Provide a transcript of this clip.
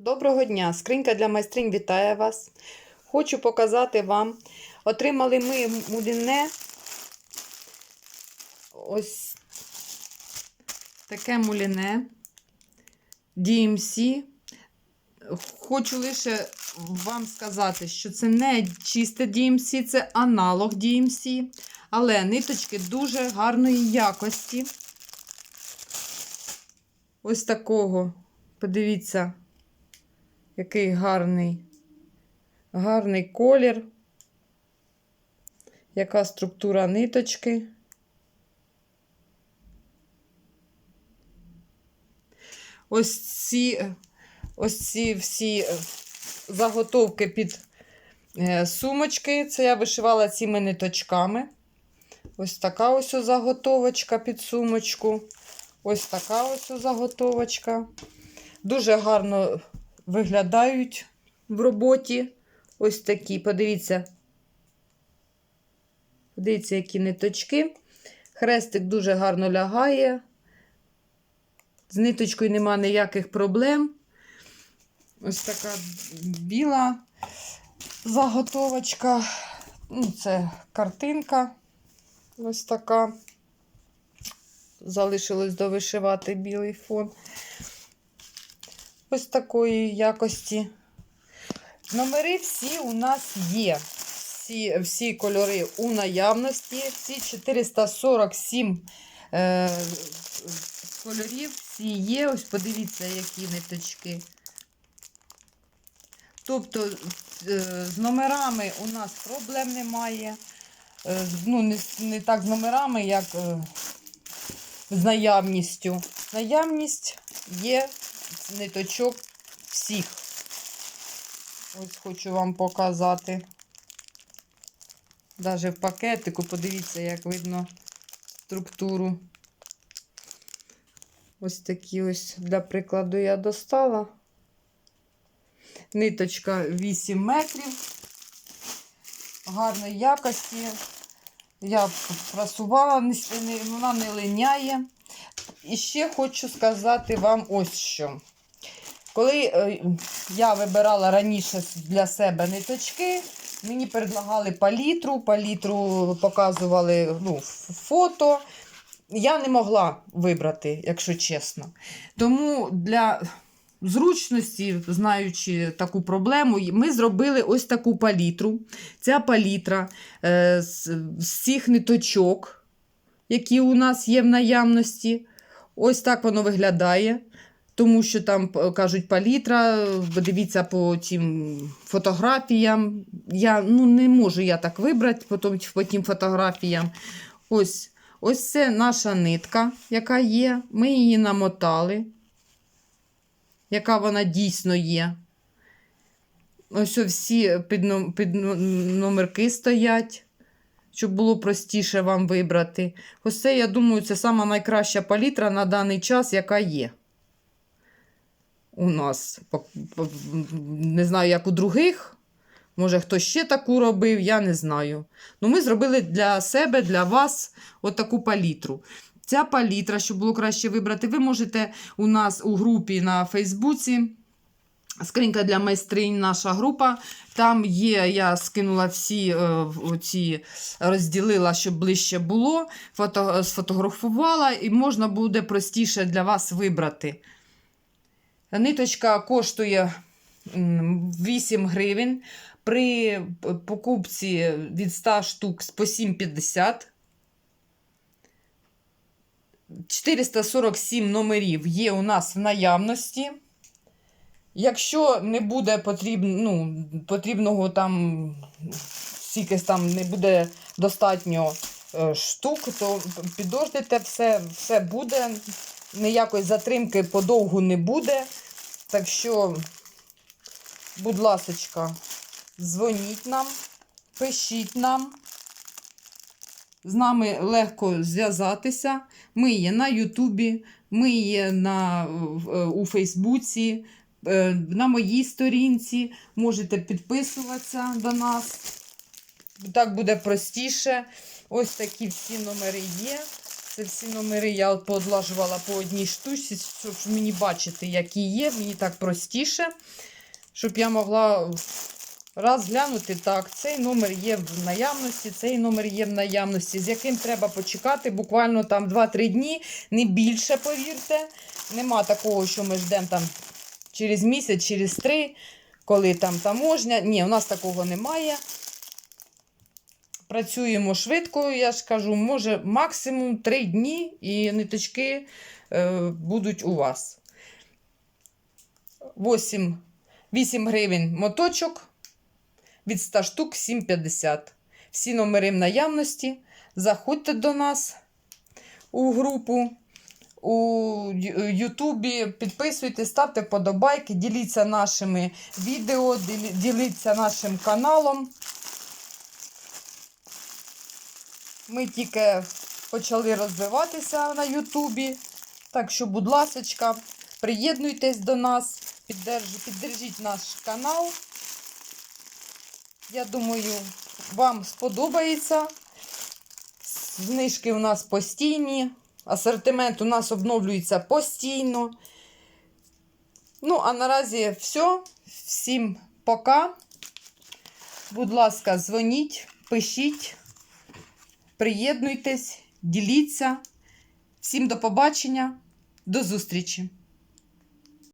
Доброго дня! Скринька для майстринь вітає вас. Хочу показати вам. Отримали ми муліне. Ось таке муліне DMC. Хочу лише вам сказати, що це не чисте DMC, це аналог DMC. Але ниточки дуже гарної якості. Ось такого. Подивіться, який гарний, гарний колір. Яка структура ниточки. Ось ці, ось ці всі е, заготовки під е, сумочки. Це я вишивала цими ниточками. Ось така ось заготовочка під сумочку. Ось така ось заготовочка. Дуже гарно виглядають в роботі. Ось такі. Подивіться. Подивіться, які ниточки. Хрестик дуже гарно лягає. З ниточкою нема ніяких проблем. Ось така біла заготовочка. Ну, Це картинка. Ось така. Залишилось довишивати білий фон. Ось такої якості. Номери всі у нас є. Всі, всі кольори у наявності. Всі 447 е, кольорів всі є. Ось подивіться, які ниточки. Тобто е, з номерами у нас проблем немає. Е, ну, не, не так з номерами, як е, з наявністю. Наявність є ниточок всіх. Ось хочу вам показати. Даже в пакетику, подивіться, як видно структуру. Ось такі ось для прикладу я достала. Ниточка 8 метрів. Гарної якості. Я не- вона не линяє. І ще хочу сказати вам ось що. Коли е, я вибирала раніше для себе ниточки, мені предлагали палітру, палітру показували ну, фото. Я не могла вибрати, якщо чесно. Тому для зручності, знаючи таку проблему, ми зробили ось таку палітру. Ця палітра е, з, всіх ниточок, які у нас є в наявності. Ось так воно виглядає. Тому що там кажуть палітра, дивіться по тим фотографіям. Я ну, не можу я так вибрати потім, по тим фотографіям. Ось, ось це наша нитка, яка є. Ми її намотали, яка вона дійсно є. Ось всі під, під номерки стоять, щоб було простіше вам вибрати. Ось це, я думаю, це сама найкраща палітра на даний час, яка є. У нас. Не знаю, як у других. Може, хтось ще таку робив, я не знаю. Ну, ми зробили для себе, для вас отаку палітру. Ця палітра, щоб було краще вибрати, ви можете у нас у групі на Фейсбуці. Скринька для майстринь, наша група. Там є, я скинула всі е, ці, розділила, щоб ближче було, фото, сфотографувала, і можна буде простіше для вас вибрати. Ниточка коштує 8 гривень. При покупці від 100 штук по 7,50. 447 номерів є у нас в наявності. Якщо не буде потрібно, ну, потрібного там, стільки там не буде достатньо е, штук, то підождите, все, все буде. Ніякої затримки подовгу не буде. Так що, будь ласочка, дзвоніть нам, пишіть нам. З нами легко зв'язатися. Ми є на Ютубі, ми є на, е, у Фейсбуці, на моїй сторінці. Можете підписуватися до нас. Так буде простіше. Ось такі всі номери є. Це всі номери я от по одній штучці, щоб мені бачити, які є. Мені так простіше, щоб я могла раз глянути. Так, цей номер є в наявності, цей номер є в наявності, з яким треба почекати буквально там 2-3 дні, не більше, повірте. Нема такого, що ми ждемо там через місяць, через три, коли там таможня. Ні, у нас такого немає. Працюємо швидко, я ж кажу, може максимум 3 дні і ниточки е, будуть у вас. 8, 8 гривень моточок від 100 штук 7,50. Всі номери в наявності. Заходьте до нас у групу у Ютубі, підписуйтесь, ставте подобайки, діліться нашими відео, діліться нашим каналом. Ми тільки почали розвиватися на Ютубі. Так що, будь ласочка, приєднуйтесь до нас, піддерж- піддержіть наш канал. Я думаю, вам сподобається. Знижки у нас постійні. Асортимент у нас обновлюється постійно. Ну, а наразі все. Всім пока. Будь ласка, дзвоніть, пишіть, приєднуйтесь, діліться. Всім до побачення, до зустрічі!